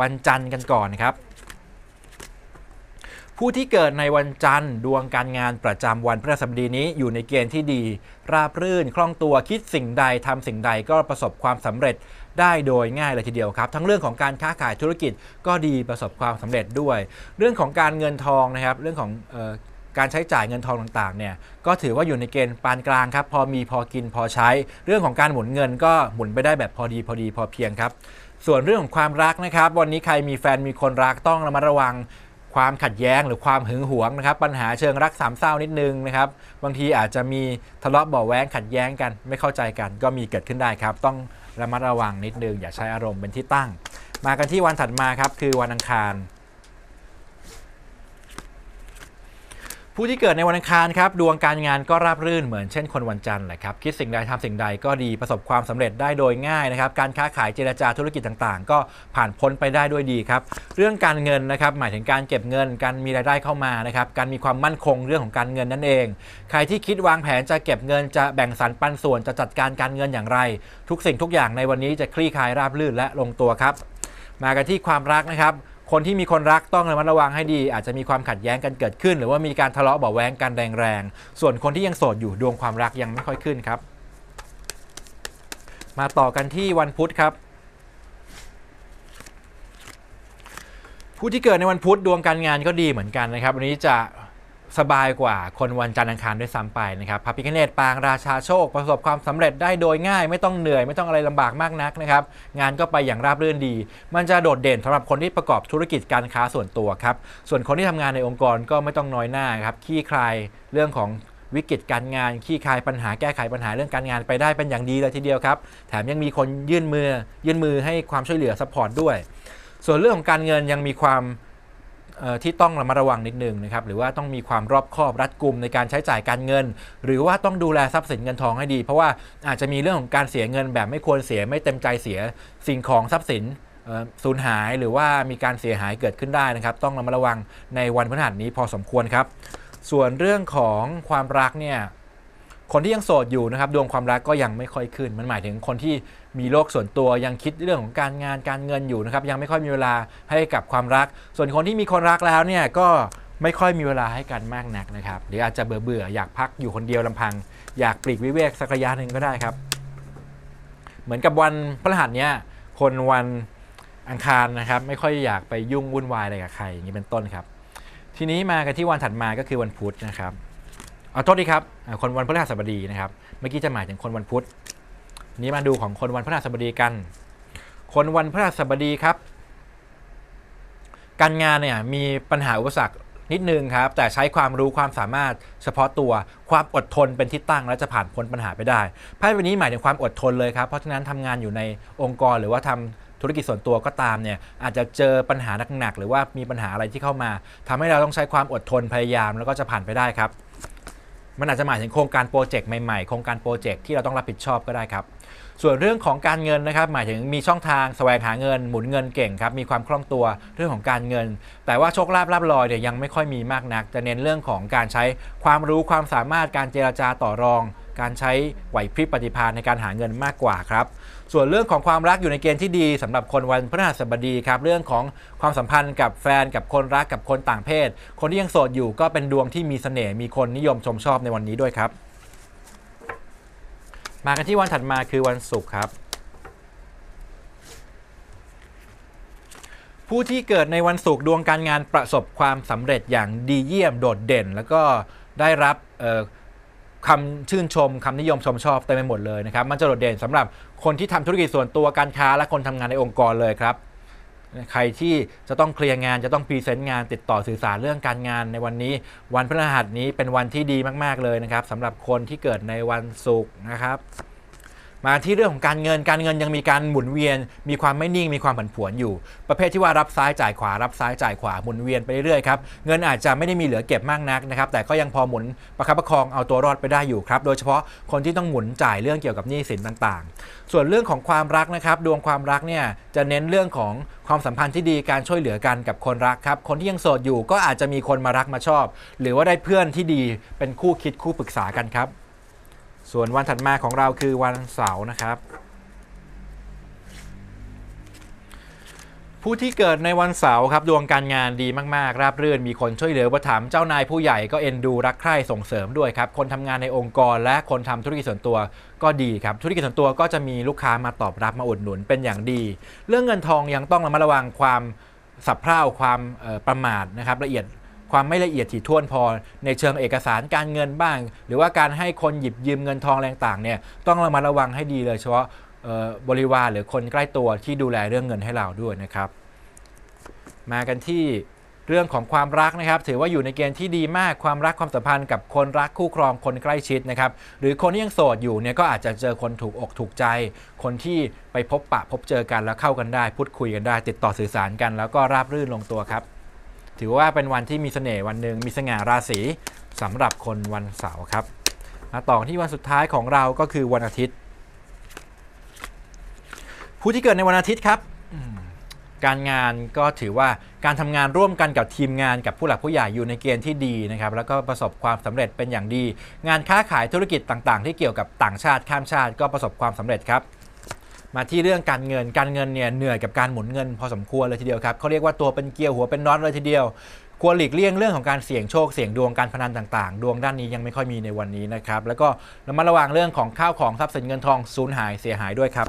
วันจันทร์กันก่อนนะครับ ผู้ที่เกิดในวันจันทร์ดวงการงานประจำวันพฤหัสบดีนี้อยู่ในเกณฑ์ที่ดี ราบรื่นคล่องตัวคิดสิ่งใดทำสิ่งใดก็ประสบความสำเร็จได้โดยง่ายเลยทีเดียวครับ ทั้งเรื่องของการค้าขายธุรกิจก็ดีประสบความสำเร็จด้วย เรื่องของการเงินทองนะครับ เรื่องของออการใช้จ่ายเงินทองต่างๆเนี่ยก็ถือว่าอยู่ในเกณฑ์ปานกลางครับ พอมีพอกินพอใช้ เรื่องของการหมุนเงินก็หมุนไปได้แบบพอดีพอดีพอเพียงครับ ส่วนเรื่องของความรักนะครับ วันนี้ใครมีแฟนมีคนรักต้องระมัดระวังความขัดแย้งหรือความหึงหวงนะครับ ปัญหาเชิงรักสามเศร้านิดนึงนะครับ บางทีอาจจะมีทะเลาะเบาะแว้งขัดแย้งกันไม่เข้าใจกัน ก็มีเกิดขึ้นได้ครับ ต้องระมัดระวังนิดนึง อย่าใช้อารมณ์เป็นที่ตั้ง มากันที่วันถัดมาครับคือวันอังคาร ผู้ที่เกิดในวันอังคารครับดวงการงานก็ราบรื่นเหมือนเช่นคนวันจันทร์แหละครับคิดสิ่งใดทำสิ่งใดก็ดีประสบความสำเร็จได้โดยง่ายนะครับการค้าขายเจรจาธุรกิจต่างๆ ก็ผ่านพ้นไปได้ด้วยดีครับเรื่องการเงินนะครับหมายถึงการเก็บเงินการมีรายได้เข้ามานะครับการมีความมั่นคงเรื่องของการเงินนั่นเอง ใครที่คิดวางแผนจะเก็บเงินจะแบ่งสรรปันส่วนจะจัดการการเงินอย่างไร ทุกสิ่งทุกอย่างในวันนี้จะคลี่คลายราบรื่นและลงตัวครับมากันที่ความรักนะครับ คนที่มีคนรักต้องระมัดระวังให้ดี อาจจะมีความขัดแย้งกันเกิดขึ้น หรือว่ามีการทะเลาะเบาะแว้งกันแรงๆ ส่วนคนที่ยังโสดอยู่ดวงความรักยังไม่ค่อยขึ้นครับ มาต่อกันที่วันพุธครับ ผู้ที่เกิดในวันพุธดวงการงานก็ดีเหมือนกันนะครับ วันนี้จะ สบายกว่าคนวันจันทร์อังคารด้วยซ้ำไปนะครับพระพิฆเนศปางราชาโชค ประสบความสำเร็จได้โดยง่าย ไม่ต้องเหนื่อยไม่ต้องอะไรลำบากมากนักนะครับงานก็ไปอย่างราบรื่นดี มันจะโดดเด่นสำหรับคนที่ประกอบธุรกิจการค้าส่วนตัวครับส่วนคนที่ทำงานในองค์กรก็ไม่ต้องน้อยหน้าครับขี้คลายเรื่องของวิกฤตการงานขี้คลายปัญหาแก้ไขปัญหาเรื่องการงานไปได้เป็นอย่างดีเลยทีเดียวครับ แถมยังมีคนยื่นมือยื่นมือให้ความช่วยเหลือซัพพอร์ตด้วย ส่วนเรื่องของการเงินยังมีความ ที่ต้องระมัดระวังนิดนึงนะครับหรือว่าต้องมีความรอบคอบรัดกุมในการใช้จ่ายการเงิน หรือว่าต้องดูแลทรัพย์สินเงินทองให้ดี เพราะว่าอาจจะมีเรื่องของการเสียเงินแบบไม่ควรเสียไม่เต็มใจเสียสิ่งของทรัพย์สินสูญหายหรือว่ามีการเสียหายเกิดขึ้นได้นะครับ ต้องระมัดระวังในวันพฤหัสนี้พอสมควรครับ ส่วนเรื่องของความรักเนี่ย คนที่ยังโสดอยู่นะครับดวงความรักก็ยังไม่ค่อยขึ้น มันหมายถึงคนที่มีโลกส่วนตัวยังคิดเรื่องของการงานการเงินอยู่นะครับยังไม่ค่อยมีเวลาให้กับความรัก ส่วนคนที่มีคนรักแล้วเนี่ยก็ไม่ค่อยมีเวลาให้กันมากนักนะครับหรืออาจจะเบื่อเบื่อๆอยากพักอยู่คนเดียวลำพัง อยากปลีกวิเวกสักระยะหนึ่งก็ได้ครับ เหมือนกับวันพฤหัสเนี่ยคนวันอังคารนะครับ ไม่ค่อยอยากไปยุ่งวุ่นวายอะไรกับใครอย่างนี้เป็นต้นครับ ทีนี้มากันที่วันถัดมาก็คือวันพุธนะครับ เอาโทษดีครับคนวันพฤหัสบดีนะครับ เมื่อกี้จะหมายถึงคนวันพุธ นี้มาดูของคนวันพฤหัสบดีกัน คนวันพฤหัสบดีครับ การงานเนี่ยมีปัญหาอุปสรรคนิดนึงครับ แต่ใช้ความรู้ความสามารถเฉพาะตัวความอดทนเป็นที่ตั้งและจะผ่านพ้นปัญหาไปได้ไพ่ใบนี้หมายถึงความอดทนเลยครับ เพราะฉะนั้นทำงานอยู่ในองค์กรหรือว่าทำธุรกิจส่วนตัวก็ตามเนี่ยอาจจะเจอปัญหาหนักๆหรือว่ามีปัญหาอะไรที่เข้ามาทำให้เราต้องใช้ความอดทนพยายามแล้วก็จะผ่านไปได้ครับ มันอาจจะหมายถึงโครงการโปรเจกต์ใหม่ๆ โครงการโปรเจกต์ที่เราต้องรับผิดชอบก็ได้ครับ ส่วนเรื่องของการเงินนะครับ หมายถึงมีช่องทางแสวงหาเงิน หมุนเงินเก่งครับ มีความคล่องตัวเรื่องของการเงิน แต่ว่าโชคลาภลาบลอยเนี่ยยังไม่ค่อยมีมากนัก จะเน้นเรื่องของการใช้ความรู้ความสามารถการเจรจาต่อรอง การใช้ไหวพริบปฏิภาณในการหาเงินมากกว่าครับ ส่วนเรื่องของความรักอยู่ในเกณฑ์ที่ดีสำหรับคนวันพฤหัสบดีครับ เรื่องของความสัมพันธ์กับแฟนกับคนรักกับคนต่างเพศ คนที่ยังโสดอยู่ก็เป็นดวงที่มีเสน่ห์มีคนนิยมชมชอบในวันนี้ด้วยครับ มากันที่วันถัดมาคือวันศุกร์ครับผู้ที่เกิดในวันศุกร์ดวงการงานประสบความสำเร็จอย่างดีเยี่ยมโดดเด่น แล้วก็ได้รับ คำชื่นชมคำนิยมชมชอบเต็มไปหมดเลยนะครับ มันจะโดดเด่นสำหรับคนที่ทำธุรกิจส่วนตัวการค้าและคนทำงานในองค์กรเลยครับ ใครที่จะต้องเคลียร์งานจะต้องพรีเซนต์งานติดต่อสื่อสารเรื่องการงานในวันนี้ วันพฤหัสนี้เป็นวันที่ดีมาก ๆ เลยนะครับสำหรับคนที่เกิดในวันศุกร์นะครับ มาที่เรื่องของการเงินการเงินยังมีการหมุนเวียน มีความไม่นิ่งมีความผันผวนอยู่ ประเภทที่ว่ารับซ้ายจ่ายขวารับซ้ายจ่ายขวาหมุนเวียนไปเรื่อยๆครับเงินอาจจะไม่ได้มีเหลือเก็บมากนักนะครับแต่ก็ยังพอหมุนประคับประคองเอาตัวรอดไปได้อยู่ครับโดยเฉพาะคนที่ต้องหมุนจ่ายเรื่องเกี่ยวกับหนี้สินต่างๆ ส่วนเรื่องของความรักนะครับดวงความรักเนี่ยจะเน้นเรื่องของความสัมพันธ์ที่ดีการช่วยเหลือกันกับคนรักครับคนที่ยังโสดอยู่ก็อาจจะมีคนมารักมาชอบ หรือว่าได้เพื่อนที่ดีเป็นคู่คิดคู่ปรึกษากันครับ ส่วนวันถัดมาของเราคือวันเสาร์นะครับ ผู้ที่เกิดในวันเสาร์ครับดวงการงานดีมากๆ ราบรื่นมีคนช่วยเหลือประถมเจ้านายผู้ใหญ่ก็เอ็นดูรักใคร่ส่งเสริมด้วยครับ คนทำงานในองค์กรและคนทำธุรกิจส่วนตัวก็ดีครับ ธุรกิจส่วนตัวก็จะมีลูกค้ามาตอบรับมาอุดหนุนเป็นอย่างดี เรื่องเงินทองยังต้องระมัดระวังความสับเพร่าความประมาทนะครับละเอียด ความไม่ละเอียดถี่ถ้วนพอ ในเชิงเอกสารการเงินบ้าง หรือว่าการให้คนหยิบยืมเงินทองอะไรต่างเนี่ยต้องระมัดระวังให้ดีเลยเฉพาะบริวารหรือคนใกล้ตัวที่ดูแลเรื่องเงินให้เราด้วยนะครับ มากันที่เรื่องของความรักนะครับ ถือว่าอยู่ในเกณฑ์ที่ดีมากความรักความสัมพันธ์กับคนรักคู่ครองคนใกล้ชิดนะครับ หรือคนที่ยังโสดอยู่เนี่ยก็อาจจะเจอคนถูกอกถูกใจ คนที่ไปพบปะพบเจอกันแล้วเข้ากันได้ พูดคุยกันได้ ติดต่อสื่อสารกัน แล้วก็ราบรื่นลงตัวครับ ถือว่าเป็นวันที่มีเสน่ห์วันหนึ่งมีสง่าราศีสำหรับคนวันเสาร์ครับมาต่อที่วันสุดท้ายของเราก็คือวันอาทิตย์ ผู้ที่เกิดในวันอาทิตย์ครับการงานก็ถือว่าการทำงานร่วมกันกับทีมงานกับผู้หลักผู้ใหญ่อยู่ในเกณฑ์ที่ดีนะครับแล้วก็ประสบความสำเร็จเป็นอย่างดี งานค้าขายธุรกิจต่างๆ ที่เกี่ยวกับต่างชาติข้ามชาติก็ประสบความสำเร็จครับ มาที่เรื่องการเงิน การเงินเนี่ยเหนื่อยกับการหมุนเงินพอสมควรเลยทีเดียวครับเขาเรียกว่าตัวเป็นเกลียวหัวเป็นน็อตเลยทีเดียว ควรหลีกเลี่ยงเรื่องของการเสี่ยงโชคเสี่ยงดวงการพนันต่างๆ ดวงด้านนี้ยังไม่ค่อยมีในวันนี้นะครับ แล้วก็ระมัดระวังเรื่องของข้าวของทรัพย์สินเงินทองสูญหายเสียหายด้วยครับ